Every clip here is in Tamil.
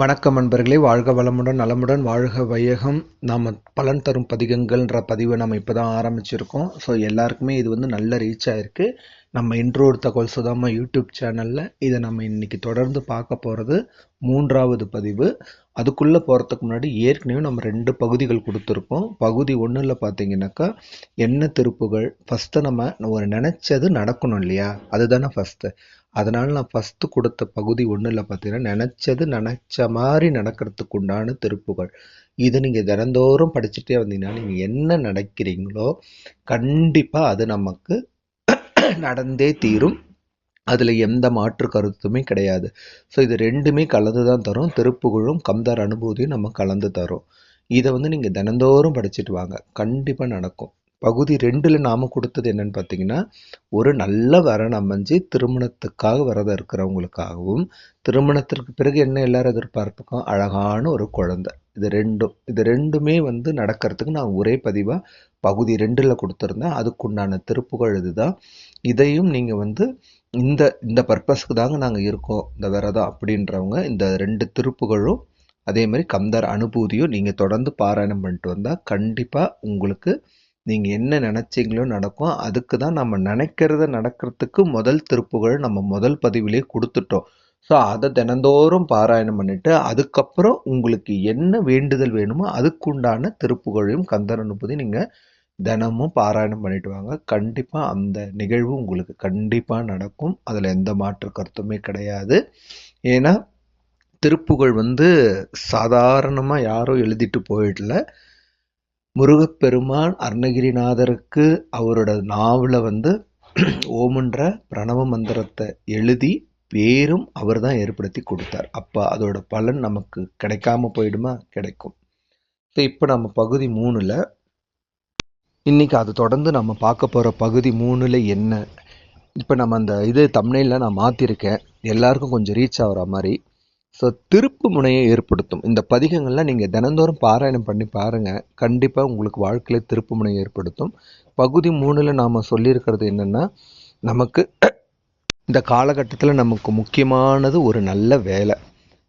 வணக்கம் நண்பர்களே. வாழ்க வளமுடன் நலமுடன் வாழ்க வையகம். நாம் பலன் தரும் பதிகங்கள்ன்ற பதிவை நம்ம இப்போ தான் ஆரம்பிச்சிருக்கோம். ஸோ எல்லாருக்குமே இது வந்து நல்ல ரீச் ஆயிருக்கு. நம்ம இன்றொரு தகவல் சுதாமா யூடியூப் சேனலில் இதை நம்ம இன்னைக்கு தொடர்ந்து பார்க்க போகிறது மூன்றாவது பதிவு. அதுக்குள்ளே போகிறதுக்கு முன்னாடி ஏற்கனவே நம்ம ரெண்டு பகுதிகள் கொடுத்துருக்கோம். பகுதி ஒன்றில் பார்த்தீங்கன்னாக்கா என்ன திருப்புகள் ஃபஸ்ட்டு நம்ம ஒரு நினச்சது நடக்கணும் இல்லையா? அதுதானே ஃபஸ்ட்டு அதனால் நான் ஃபஸ்ட்டு கொடுத்த பகுதி ஒன்றில் பார்த்தீங்கன்னா நினச்சது நினச்ச மாதிரி நடக்கிறதுக்கு உண்டான திருப்புகள். இது நீங்கள் தினந்தோறும் படிச்சுட்டே வந்தீங்கன்னா நீங்கள் என்ன நினைக்கிறீங்களோ கண்டிப்பாக அது நமக்கு நடந்தே தீரும். அதில் எந்த மாற்று கருத்துமே கிடையாது. ஸோ இது ரெண்டுமே கலந்து தான் தரும். திருப்புகழும் கம்தார் அனுபூதியும் நம்ம கலந்து தரும். இதை வந்து நீங்கள் தினந்தோறும் படிச்சுட்டு வாங்க. கண்டிப்பாக நடக்கும். பகுதி ரெண்டில் நாம் கொடுத்தது என்னென்னு பார்த்தீங்கன்னா ஒரு நல்ல வரன் அமைஞ்சு திருமணத்துக்காக விரதம் இருக்கிறவங்களுக்காகவும் திருமணத்திற்கு பிறகு என்ன எல்லாரும் எதிர்பார்ப்புக்கும் அழகான ஒரு குழந்தை. இது ரெண்டும் இது ரெண்டுமே வந்து நடக்கிறதுக்கு நான் ஒரே பதிவாக பகுதி ரெண்டில் கொடுத்துருந்தேன். அதுக்குண்டான திருப்புகள் இதுதான். இதையும் நீங்கள் வந்து இந்த இந்த பர்பஸ்க்கு தாங்க நாங்கள் இருக்கோம். இந்த விரதம் அப்படின்றவங்க இந்த ரெண்டு திருப்புகளும் அதே மாதிரி கந்தர் அனுபூதியும் நீங்கள் தொடர்ந்து பாராயணம் பண்ணிட்டு வந்தால் கண்டிப்பாக உங்களுக்கு நீங்கள் என்ன நினச்சிங்களோ நடக்கும். அதுக்கு தான் நம்ம நினைக்கிறத நடக்கிறதுக்கு முதல் திருப்புகள் நம்ம முதல் பதிவிலே கொடுத்துட்டோம். ஸோ அதை தினந்தோறும் பாராயணம் பண்ணிட்டு அதுக்கப்புறம் உங்களுக்கு என்ன வேண்டுதல் வேணுமோ அதுக்குண்டான திருப்புகழையும் கந்தர் அனுப்பதி நீங்கள் தினமும் பாராயணம் பண்ணிட்டு வாங்க. கண்டிப்பாக அந்த நிகழ்வு உங்களுக்கு கண்டிப்பாக நடக்கும். அதில் எந்த மாற்று கருத்துமே கிடையாது. ஏன்னா திருப்புகழ் வந்து சாதாரணமாக யாரும் எழுதிட்டு போயிடல. முருகப்பெருமான் அருணகிரிநாதருக்கு அவரோட நாவல வந்து ஓமுன்ற பிரணவ மந்திரத்தை எழுதி பேரும் அவர் தான் ஏற்படுத்தி கொடுத்தார். அப்போ அதோட பலன் நமக்கு கிடைக்காம போயிடுமா? கிடைக்கும். ஸோ இப்போ நம்ம பகுதி மூணில் இன்றைக்கி அதை தொடர்ந்து நம்ம பார்க்க போகிற பகுதி மூணில் என்ன? இப்போ நம்ம அந்த இது தமிழில் நான் மாற்றிருக்கேன் எல்லாருக்கும் கொஞ்சம் ரீச் ஆகிற மாதிரி. ஸோ திருப்பு முனையை ஏற்படுத்தும். இந்த பதிகங்கள்லாம் நீங்கள் தினந்தோறும் பாராயணம் பண்ணி பாருங்கள் கண்டிப்பாக உங்களுக்கு வாழ்க்கையில் திருப்பு முனையை ஏற்படுத்தும். பகுதி மூணில் நாம் சொல்லியிருக்கிறது என்னென்னா நமக்கு இந்த காலகட்டத்தில் நமக்கு முக்கியமானது ஒரு நல்ல வேலை.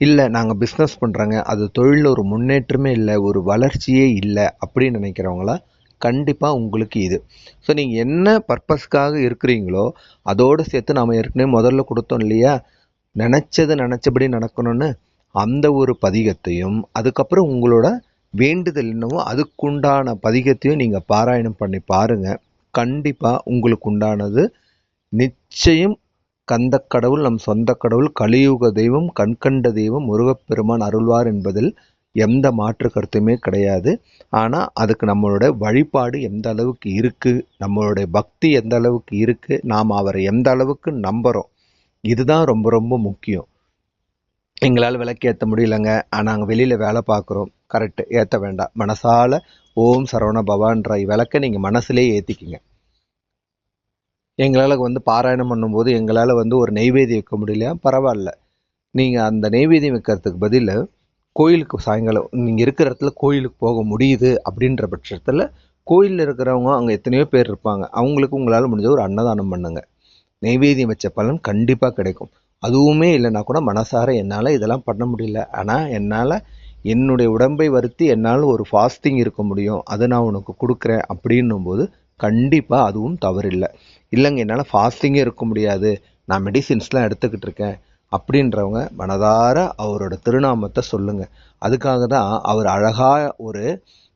இல்லை நாங்கள் பிஸ்னஸ் பண்ணுறோங்க அது தொழிலில் ஒரு முன்னேற்றமே இல்லை ஒரு வளர்ச்சியே இல்லை அப்படின்னு நினைக்கிறவங்களா கண்டிப்பாக உங்களுக்கு இது. ஸோ நீங்கள் என்ன பர்பஸ்க்காக இருக்கிறீங்களோ அதோடு சேர்த்து நாம் ஏற்கனவே முதல்ல கொடுத்தோம் இல்லையா? நினச்சது நினச்சபடி நடக்கணும்னு அந்த ஒரு பதிகத்தையும் அதுக்கப்புறம் உங்களோட வேண்டுதல் என்னவோ அதுக்குண்டான பதிகத்தையும் நீங்கள் பாராயணம் பண்ணி பாருங்கள் கண்டிப்பாக உங்களுக்கு உண்டானது நிச்சயம் கந்த கடவுள் நம் சொந்த கடவுள் கலியுக தெய்வம் கண்கண்ட தெய்வம் முருகப்பெருமான் அருள்வார் என்பதில் எந்த மாற்று கருத்துமே கிடையாது. ஆனால் அதுக்கு நம்மளோட வழிபாடு எந்த அளவுக்கு இருக்குது நம்மளுடைய பக்தி எந்த அளவுக்கு இருக்குது நாம் அவரை எந்த அளவுக்கு நம்புகிறோம் இதுதான் ரொம்ப ரொம்ப முக்கியம். எங்களால் விளக்கு ஏற்ற முடியலங்க. ஆனால் நாங்கள் வெளியில் வேலை பார்க்குறோம் கரெக்டு ஏற்ற வேண்டாம். மனசால ஓம் சரவண பவான்ற விளக்கை நீங்கள் மனசுலேயே ஏற்றிக்கிங்க எங்களால் வந்து பாராயணம் பண்ணும்போது எங்களால் வந்து ஒரு நெய்வேதியம் வைக்க முடியல பரவாயில்ல. நீங்கள் அந்த நெய்வேதியம் வைக்கிறதுக்கு பதில் கோயிலுக்கு சாயங்காலம் நீங்கள் இருக்கிற இடத்துல கோயிலுக்கு போக முடியுது அப்படின்ற பட்சத்தில் கோயிலில் இருக்கிறவங்க அங்கே எத்தனையோ பேர் இருப்பாங்க. அவங்களுக்கு உங்களால் முடிஞ்ச ஒரு அன்னதானம் பண்ணுங்க. நெய்வேதியம் வச்ச பலன் கண்டிப்பாக கிடைக்கும். அதுவுமே இல்லைனா கூட மனசார என்னால் இதெல்லாம் பண்ண முடியல. ஆனால் என்னால் என்னுடைய உடம்பை வருத்தி என்னால் ஒரு ஃபாஸ்டிங் இருக்க முடியும். அதை நான் உனக்கு கொடுக்குறேன் அப்படின்னும் போது கண்டிப்பாக அதுவும் தவறில்லை. இல்லைங்க என்னால் ஃபாஸ்டிங்கே இருக்க முடியாது. நான் மெடிசின்ஸ்லாம் எடுத்துக்கிட்டு இருக்கேன். அப்படின்றவங்க மனதார அவரோட திருநாமத்தை சொல்லுங்கள் அதுக்காக தான் அவர் அழகாக ஒரு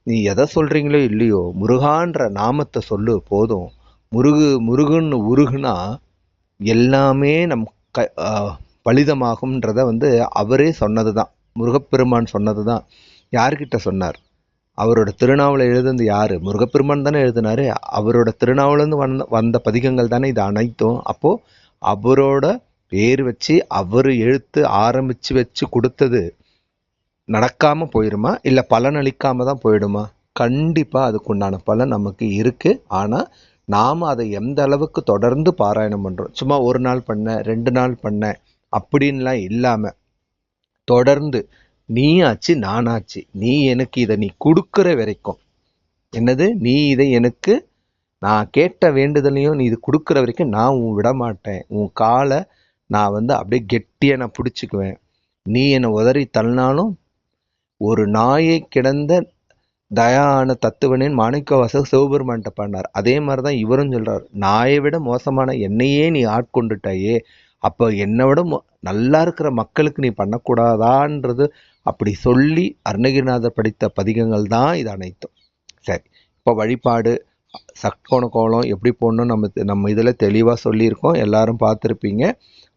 நீ எதை சொல்கிறீங்களோ இல்லையோ முருகான்ற நாமத்தை சொல்லு போதும். முருகு முருகுன்னு உருகுனா எல்லாமே நம் க பலிதமாகும்ன்றத வந்து அவரே சொன்னது தான் முருகப்பெருமான் சொன்னது தான் யார்கிட்ட சொன்னார்? அவரோட திருநாவலை எழுதுனது யார்? முருகப்பெருமான் தானே எழுதினாரு. அவரோட திருநாவலேருந்து வந்த வந்த பதிகங்கள் தானே இது அனைத்தும். அப்போது அவரோட பேர் வச்சு அவர் எழுத்து ஆரம்பித்து வச்சு கொடுத்தது நடக்காமல் போயிடுமா இல்லை பலன் அளிக்காமல் தான் போயிடுமா? கண்டிப்பாக அதுக்குண்டான பலன் நமக்கு இருக்குது ஆனால் நாம் அதை எந்த அளவுக்கு தொடர்ந்து பாராயணம் பண்ணுறோம் சும்மா ஒரு நாள் பண்ண ரெண்டு நாள் பண்ண அப்படின்லாம் இல்லாமல் தொடர்ந்து நீ ஆச்சு நானாச்சு நீ எனக்கு இதை நீ கொடுக்குற வரைக்கும். என்னது? நீ இதை எனக்கு நான் கேட்ட வேண்டுதலையும் நீ இது கொடுக்குற வரைக்கும் நான் உன் விட மாட்டேன் உன் காலை நான் வந்து அப்படியே கெட்டியாக நான் பிடிச்சிக்குவேன். நீ என்னை உதறி தள்ளினாலும் ஒரு நாயை கிடந்த தயான தத்துவனின் மாணிக்கவாசர் சிவபெருமான்கிட்ட பண்ணார் அதே மாதிரி தான் இவரும் சொல்கிறார் நாயை விட மோசமான என்னையே நீ ஆட்கொண்டுட்டாயே அப்போ என்னை விட நல்லா இருக்கிற மக்களுக்கு நீ பண்ணக்கூடாதான்றது அப்படி சொல்லி அருணகிரிநாதர் படித்த பதிகங்கள் தான் இது அனைத்தும். சரி இப்போ வழிபாடு சக்கோண கோலம் எப்படி போடணும் நம்ம தெ- நம்ம இதில் தெளிவாக சொல்லியிருக்கோம். எல்லாரும் பார்த்துருப்பீங்க.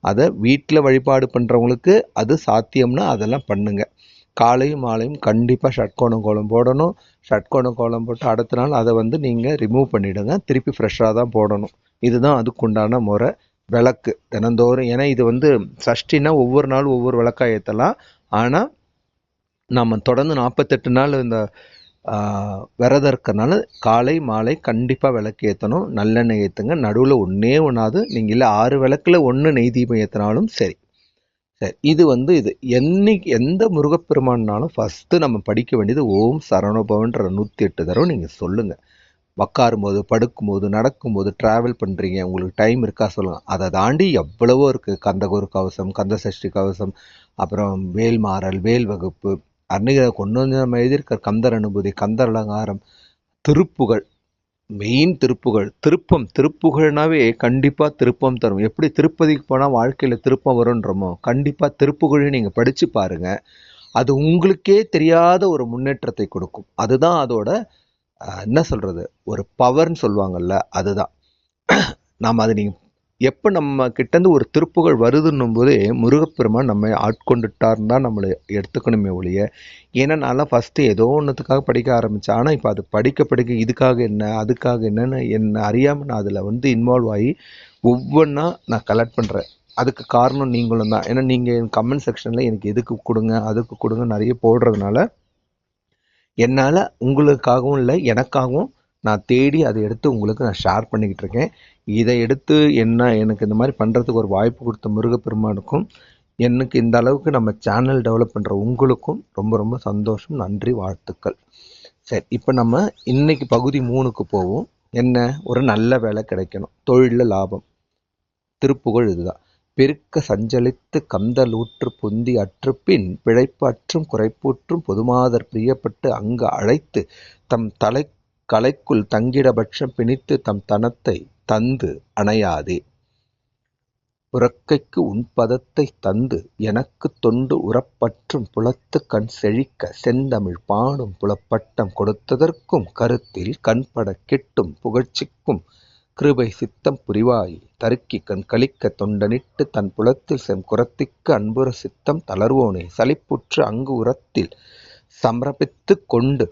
அதை வீட்டில் வழிபாடு பண்ணுறவங்களுக்கு அது சாத்தியம்னா அதெல்லாம் பண்ணுங்கள் காலையும் மாலையும் கண்டிப்பாக ஷட்கோண கோலம் போடணும். ஷட்கோண கோலம் போட்டு அடுத்த நாள் அதை வந்து நீங்கள் ரிமூவ் பண்ணிவிடுங்க திருப்பி ஃப்ரெஷ்ஷாக தான் போடணும். இதுதான் அதுக்குண்டான முறை. விளக்கு தினந்தோறும். ஏன்னா இது வந்து சஷ்டினா ஒவ்வொரு நாளும் ஒவ்வொரு விளக்கா ஏற்றலாம் ஆனால் நம்ம தொடர்ந்து நாற்பத்தெட்டு நாள் இந்த விரதம் இருக்கறனால காலை மாலை கண்டிப்பாக விளக்கு ஏற்றணும் நல்லெண்ணெய் ஏற்றுங்க நடுவில் ஒன்றே ஒன்றாவது நீங்கள் இல்லை ஆறு விளக்கில் ஒன்று நெய் தீபம் ஏற்றினாலும் சரி. சரி இது வந்து இது என்னைக்கு எந்த முருகப்பெருமானாலும் ஃபஸ்ட்டு நம்ம படிக்க வேண்டியது ஓம் சரணோபவன்ற நூற்றி எட்டு தடவை நீங்கள் சொல்லுங்கள் உட்காரும்போது படுக்கும்போது நடக்கும்போது ட்ராவல் பண்ணுறீங்க உங்களுக்கு டைம் இருக்கா சொல்லுங்கள் அதை தாண்டி எவ்வளவோ இருக்குது கந்தகுரு கவசம் கந்த சஷ்டி கவசம் அப்புறம் வேல்மாறல் வேல் வகுப்பு அன்னைக்கு கொண்டு வந்து நம்ம எழுதியிருக்க கந்தர் அனுபூதி கந்தர் அலங்காரம் திருப்புகழ் மெயின் திருப்புகழ் திருப்பம் திருப்புகழ்னாவே கண்டிப்பாக திருப்பம் தரும். எப்படி திருப்பதிக்கு போனால் வாழ்க்கையில் திருப்பம் வரும்ன்றமோ கண்டிப்பாக திருப்புகழையும் நீங்கள் படித்து பாருங்க. அது உங்களுக்கே தெரியாத ஒரு முன்னேற்றத்தை கொடுக்கும். அதுதான் அதோட என்ன சொல்கிறது ஒரு பவர்னு சொல்லுவாங்கள்ல அதுதான். நாம் அதை நீங்கள் எப்போ நம்ம கிட்டேருந்து ஒரு திருப்புகழ் வருதுன்னும் போதே முருகப்பெருமான் நம்ம ஆட்கொண்டுட்டார்னு தான் நம்மளை எடுத்துக்கணுமே ஒழிய. ஏன்னா நான்லாம் ஃபஸ்ட்டு ஏதோ ஒன்றுத்துக்காக படிக்க ஆரம்பித்தேன் ஆனால் இப்போ அது படிக்க படிக்க இதுக்காக என்ன அதுக்காக என்னன்னு என்ன அறியாமல் நான் அதில் வந்து இன்வால்வ் ஆகி ஒவ்வொன்றா நான் கலெக்ட் பண்ணுறேன் அதுக்கு காரணம் நீங்களும் தான். ஏன்னா நீங்கள் என் கமெண்ட் செக்ஷனில் எனக்கு எதுக்கு கொடுங்க அதுக்கு கொடுங்க நிறைய போடுறதுனால என்னால் உங்களுக்காகவும் இல்லை எனக்காகவும் நான் தேடி அதை எடுத்து உங்களுக்கு நான் ஷேர் பண்ணிக்கிட்டு இருக்கேன். இதை எடுத்து என்ன எனக்கு இந்த மாதிரி பண்ணுறதுக்கு ஒரு வாய்ப்பு கொடுத்த முருகப்பெருமானுக்கும் எனக்கு இந்த அளவுக்கு நம்ம சேனல் டெவலப் பண்ணுற உங்களுக்கும் ரொம்ப ரொம்ப சந்தோஷம். நன்றி வாழ்த்துக்கள். சரி இப்போ நம்ம இன்னைக்கு பகுதி மூணுக்கு போவோம். என்ன? ஒரு நல்ல வேலை கிடைக்கணும். தொழிலில் லாபம். திருப்புகழ் இதுதான். பெருக்க சஞ்சலித்து கந்தலூற்று பொந்தி அற்று பின் பிழைப்பு அற்றும் பொதுமாதர் பிரியப்பட்டு அங்கு அழைத்து தம் தலை கலைக்குள் தங்கிடபட்சம் பிணித்து தம் தனத்தை தந்து அணையாதே. உறக்கைக்கு உன் பதத்தை தந்து எனக்கு தொண்டு உறப்பற்றும் புலத்து கண் செழிக்க செந்தமிழ் பாடும் புலப்பட்டம் கொடுத்ததற்கும் கருத்தில் கண்பட கிட்டும் புகழ்ச்சிக்கும் கிருபை சித்தம் புரிவாய் தருக்கி கண் கழிக்க தொண்டனிட்டு தன் புலத்தில் செம் குரத்திக்கு அன்புற சித்தம் தளர்வோனே. சலிப்புற்று அங்கு உரத்தில் சமரபித்துக் கொண்டு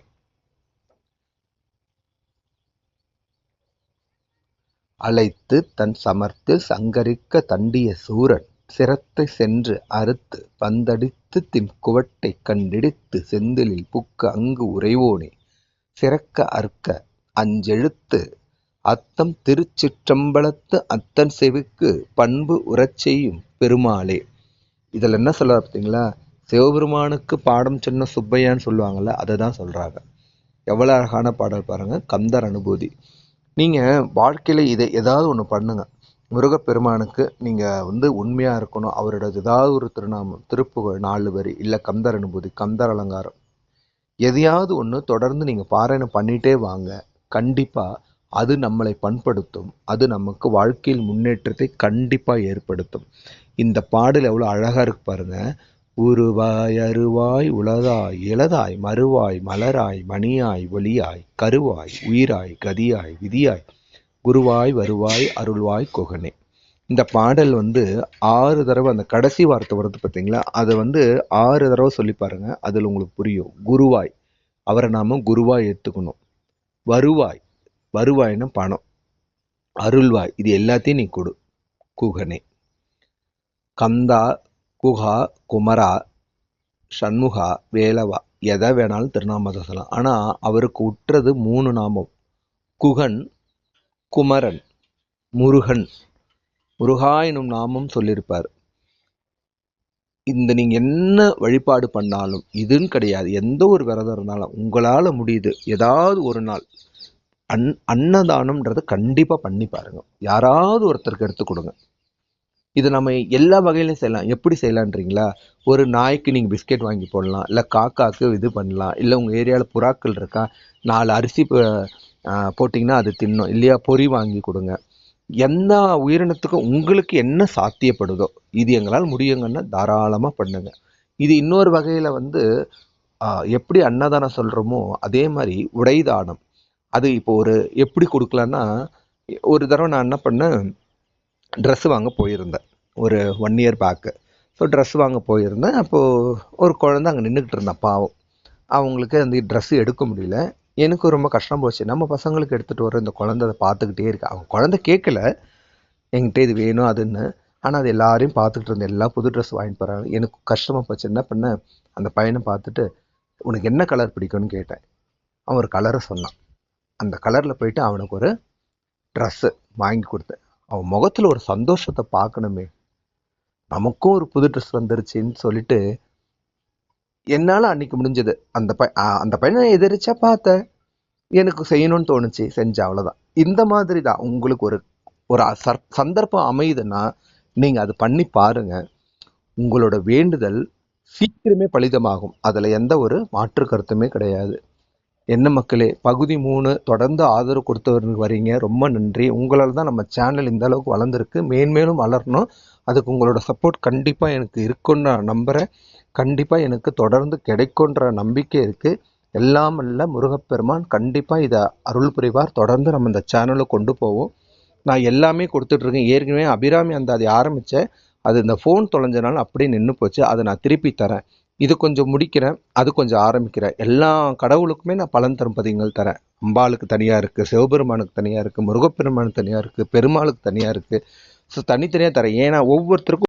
அழைத்து தன் சமர்த்தில் சங்கரிக்க தண்டிய சூரன் சிரத்தை சென்று அறுத்து பந்தடித்து திம் குவட்டை கண்டிடித்து செந்திலில் புக்க அங்கு உறைவோனே. சிறக்க அற்க அஞ்செழுத்து அத்தம் திருச்சிற்றம்பலத்து அத்தன் செவிக்கு பண்பு உறச் செய்யும் பெருமாளே. இதில் என்ன சொல்ல பார்த்தீங்களா? சிவபெருமானுக்கு பாடம் சொன்ன சுப்பையான்னு சொல்லுவாங்கல்ல அதை தான் சொல்கிறாங்க எவ்வளோ அழகான பாடல் பாருங்கள் கந்தர் அனுபூதி. நீங்கள் வாழ்க்கையில் இதை ஏதாவது ஒன்று பண்ணுங்கள் முருகப்பெருமானுக்கு நீங்கள் வந்து உண்மையாக இருக்கணும். அவரோட ஏதாவது ஒரு திருநாமம் திருப்புகழ் நாலு வரி இல்லை கந்தர் அனுபூதி கந்தர் அலங்காரம் எதையாவது ஒன்று தொடர்ந்து நீங்கள் பாராயணம் பண்ணிகிட்டே வாங்க. கண்டிப்பாக அது நம்மளை பண்படுத்தும். அது நமக்கு வாழ்க்கையில் முன்னேற்றத்தை கண்டிப்பாக ஏற்படுத்தும். இந்த பாடல் எவ்வளோ அழகாக இருக்கு பாருங்க. உருவாய் அருவாய் உளதாய் இளதாய் மறுவாய் மலராய் மணியாய் ஒளியாய் கருவாய் உயிராய் கதியாய் விதியாய் குருவாய் வருவாய் அருள்வாய் குகனே. இந்த பாடல் வந்து ஆறு தடவை அந்த கடைசி வார்த்தை வருது பார்த்தீங்களா? அதை வந்து ஆறு தடவை சொல்லி பாருங்க. அதில் உங்களுக்கு புரியும். குருவாய். அவரை நாம குருவாய் எடுத்துக்கணும் வருவாய். வருவாய்னா பணம். அருள்வாய். இது எல்லாத்தையும் நீ கொடு. குகனே. கந்தா குஹா குமரா சண்முகா வேலவா எதை வேணாலும் திருநாமத்தை சொல்லலாம் ஆனால் அவருக்கு உற்றது மூணு நாமம். குகன் குமரன் முருகன். முருகா எனும் நாமம் சொல்லியிருப்பார் இந்த நீங்கள் என்ன வழிபாடு பண்ணாலும் இதுன்னு கிடையாது. எந்த ஒரு விரதம் இருந்தாலும் உங்களால் முடியுது. ஏதாவது ஒரு நாள். அன் அன்னதானம்ன்றது கண்டிப்பாக பண்ணி பாருங்கள் யாராவது ஒருத்தருக்கு எடுத்து கொடுங்க. இது நம்ம எல்லா வகையிலும் செய்யலாம். எப்படி செய்யலான்றீங்களா ஒரு நாய்க்கு நீங்கள் பிஸ்கெட் வாங்கி போடலாம். இல்லை காக்காக்கு இது பண்ணலாம். இல்லை உங்கள் ஏரியாவில் புறாக்கள் இருக்கா? நாலு அரிசி போட்டிங்கன்னா அது தின்னும். இல்லையா பொறி வாங்கி கொடுங்க. எந்த உயிரினத்துக்கும் உங்களுக்கு என்ன சாத்தியப்படுதோ இது எங்களால் முடியுங்கன்னா தாராளமாக பண்ணுங்க. இது இன்னொரு வகையில் வந்து எப்படி அன்னதானம் சொல்கிறோமோ அதே மாதிரி உடைதானம். அது இப்போ ஒரு எப்படி கொடுக்கலான்னா ஒரு தடவை நான் என்ன பண்ணேன் ட்ரெஸ் வாங்க போயிருந்தேன். ஒரு one year back so dress வாங்க போயிருந்தேன். அப்போது ஒரு குழந்த அங்கே நின்றுக்கிட்டு இருந்தேன் பாவம். அவங்களுக்கு அந்த ட்ரெஸ்ஸு எடுக்க முடியல. எனக்கு ரொம்ப கஷ்டம் போச்சு. நம்ம பசங்களுக்கு எடுத்துகிட்டு வர இந்த குழந்தை அதை பார்த்துக்கிட்டே இருக்கு. அவங்க குழந்தை கேட்கல. என்கிட்ட இது வேணும் அதுன்னு ஆனால் அது எல்லாரையும் பார்த்துக்கிட்டு இருந்த எல்லாம் புது ட்ரெஸ் வாங்கிட்டு போகிறாங்க எனக்கு கஷ்டமாக போச்சு. என்ன பண்ணேன் அந்த பையனை பார்த்துட்டு உனக்கு என்ன கலர் பிடிக்கும்னு கேட்டேன். அவன் ஒரு கலரை சொன்னான். அந்த கலரில் போயிட்டு அவனுக்கு ஒரு ட்ரெஸ்ஸு வாங்கி கொடுத்தேன். அவன் முகத்தில் ஒரு சந்தோஷத்தை பார்க்கணுமே. நமக்கும் ஒரு புது ட்ரெஸ் வந்துருச்சுன்னு சொல்லிட்டு என்னால் அன்னைக்கு முடிஞ்சது. அந்த பை அந்த பையனை எதிரிச்சா பார்த்தேன். எனக்கு செய்யணும்னு தோணுச்சு செஞ்ச அவ்வளோதான் இந்த மாதிரி தான் உங்களுக்கு ஒரு ஒரு சர்- சந்தர்ப்பம் அமையுதுன்னா நீங்கள் அது பண்ணி பாருங்க. உங்களோட வேண்டுதல் சீக்கிரமே பலிதமாகும். அதில் எந்த ஒரு மாற்று கருத்துமே கிடையாது. என்ன மக்களே பகுதி மூணு தொடர்ந்து ஆதரவு கொடுத்து வரீங்க. ரொம்ப நன்றி. உங்களால் தான் நம்ம சேனல் இந்த அளவுக்கு வளர்ந்துருக்கு. மேன்மேலும் வளரணும். அதுக்கு உங்களோட சப்போர்ட் கண்டிப்பாக எனக்கு இருக்குன்னு நான் நம்புகிறேன் கண்டிப்பாக எனக்கு தொடர்ந்து கிடைக்குன்ற நம்பிக்கை இருக்குது எல்லாம் அல்ல முருகப்பெருமான். கண்டிப்பாக இதை அருள் புரிவார். தொடர்ந்து நம்ம இந்த சேனலை கொண்டு போவோம். நான் எல்லாமே கொடுத்துட்ருக்கேன் ஏற்கனவே அபிராமி அந்த அதை ஆரம்பித்தேன் அது இந்த ஃபோன் தொலைஞ்சனால அப்படியே நின்று போச்சு. அதை நான் திருப்பி தரேன். இது கொஞ்சம் முடிக்கிறேன் அது கொஞ்சம் ஆரம்பிக்கிறேன். எல்லா கடவுளுக்குமே நான் பலன் தரும் பதிங்கள் தரேன். அம்பாளுக்கு தனியாக இருக்குது சிவபெருமானுக்கு தனியாக இருக்குது முருகப்பெருமானுக்கு தனியாக இருக்குது பெருமாளுக்கு தனியாக இருக்குது ஸோ தனித்தனியாக தரேன். ஏன்னா ஒவ்வொருத்தருக்கும்